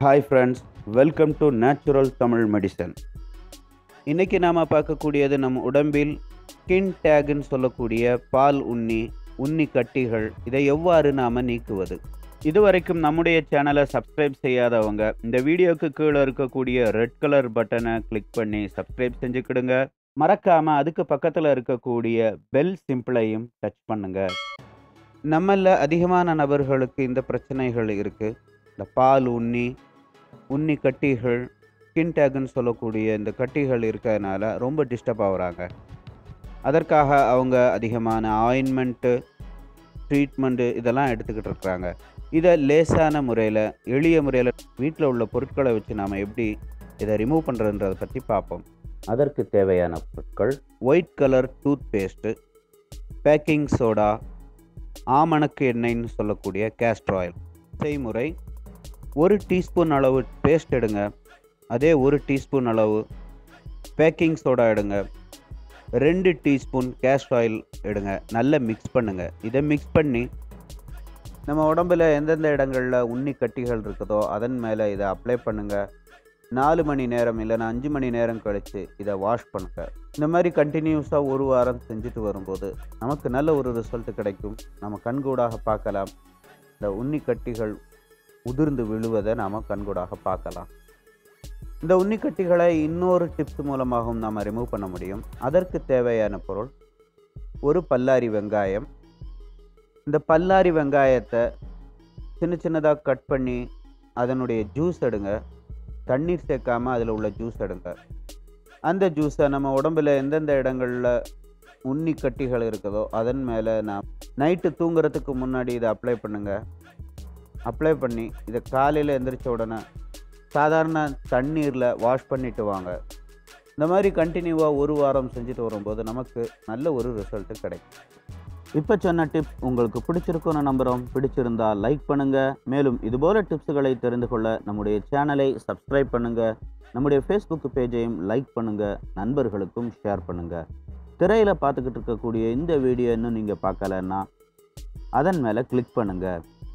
Hi friends welcome to natural Tamil medicine இன்றைக்கி நாம் பார்க்கக்கூடியது நம் உடம்பில் ஸ்கின் டேகுன்னு சொல்லக்கூடிய பால் உண்ணி உண்ணி கட்டிகள் இதை எவ்வாறு நாம் நீக்குவது? இதுவரைக்கும் நம்முடைய சேனலை சப்ஸ்கிரைப் செய்யாதவங்க இந்த வீடியோக்கு கீழே இருக்கக்கூடிய ரெட் கலர் பட்டனை கிளிக் பண்ணி சப்ஸ்கிரைப் செஞ்சுக்கிடுங்க. மறக்காமல் அதுக்கு பக்கத்தில் இருக்கக்கூடிய பெல் சிம்பிளையும் டச் பண்ணுங்கள் நம்மளில் அதிகமான நபர்களுக்கு இந்த பிரச்சனைகள் இருக்குது இந்த பால் உண்ணி உன்னி கட்டிகள் ஸ்கின் டேக்குன்னு சொல்லக்கூடிய இந்த கட்டிகள் இருக்கிறதுனால ரொம்ப டிஸ்டர்ப் ஆகுறாங்க. அதற்காக அவங்க அதிகமான ஆயின்மெண்ட்டு ட்ரீட்மெண்ட்டு இதெல்லாம் எடுத்துக்கிட்டு இருக்கிறாங்க. இதை லேசான முறையில் எளிய முறையில் வீட்டில் உள்ள பொருட்களை வச்சு நாம் எப்படி இதை ரிமூவ் பண்ணுறதுன்றதை பற்றி பார்ப்போம். அதற்கு தேவையான பொருட்கள் white colour toothpaste baking soda ஆமணக்கு எண்ணெய்ன்னு சொல்லக்கூடிய கேஸ்ட்ராயில் செய்முறை ஒரு டீஸ்பூன் அளவு பேஸ்ட் எடுங்க. அதே ஒரு டீஸ்பூன் அளவு பேக்கிங் சோடா எடுங்க. ரெண்டு டீஸ்பூன் கேஸ்ட் ஆயில் எடுங்க. நல்லா மிக்ஸ் பண்ணுங்கள் இதை மிக்ஸ் பண்ணி நம்ம உடம்புல எந்தெந்த இடங்களில் உண்ணி கட்டிகள் இருக்குதோ அதன் மேலே இதை அப்ளை பண்ணுங்கள் நாலு மணி நேரம் இல்லைனா அஞ்சு மணி நேரம் கழித்து இதை வாஷ் பண்ணுங்க. இந்த மாதிரி கண்டினியூஸாக ஒரு வாரம் செஞ்சுட்டு வரும்போது நமக்கு நல்ல ஒரு ரிசல்ட் கிடைக்கும். நம்ம கண்கூடாக பார்க்கலாம். இந்த உண்ணி கட்டிகள் உதிர்ந்து விழுவதை நாம் கண்கூடாக பார்க்கலாம். இந்த உண்ணி கட்டிகளை இன்னொரு டிப்ஸ் மூலமாகவும் நாம் ரிமூவ் பண்ண முடியும். அதற்கு தேவையான பொருள் ஒரு பல்லாரி வெங்காயம். இந்த பல்லாரி வெங்காயத்தை சின்ன சின்னதாக கட் பண்ணி அதனுடைய ஜூஸ் எடுங்க. தண்ணீர் சேர்க்காமல் அதில் உள்ள ஜூஸ் எடுங்க. அந்த ஜூஸை நம்ம உடம்புல எந்தெந்த இடங்களில் உண்ணி கட்டிகள் இருக்குதோ அதன் மேலே நான் நைட்டு தூங்குறதுக்கு முன்னாடி இதை அப்ளை பண்ணுங்கள் அப்ளை பண்ணி இதை காலையில் எந்திரிச்ச உடனே சாதாரண தண்ணீரில் வாஷ் பண்ணிட்டு வாங்க. இந்த மாதிரி கண்டினியூவாக ஒரு வாரம் செஞ்சுட்டு வரும்போது நமக்கு நல்ல ஒரு ரிசல்ட்டு கிடைக்கும். இப்போ சொன்ன டிப்ஸ் உங்களுக்கு பிடிச்சிருக்கும்னு நம்புகிறோம் பிடிச்சிருந்தா லைக் பண்ணுங்கள் மேலும் இதுபோல் டிப்ஸுகளை தெரிந்து கொள்ள நம்முடைய சேனலை சப்ஸ்கிரைப் பண்ணுங்கள் நம்முடைய ஃபேஸ்புக் பேஜையும் லைக் பண்ணுங்கள் நண்பர்களுக்கும் ஷேர் பண்ணுங்கள் திரையில் பார்த்துக்கிட்டு இருக்கக்கூடிய இந்த வீடியோ இன்னும் நீங்கள் பார்க்கலன்னா அதன் மேலே கிளிக் பண்ணுங்கள்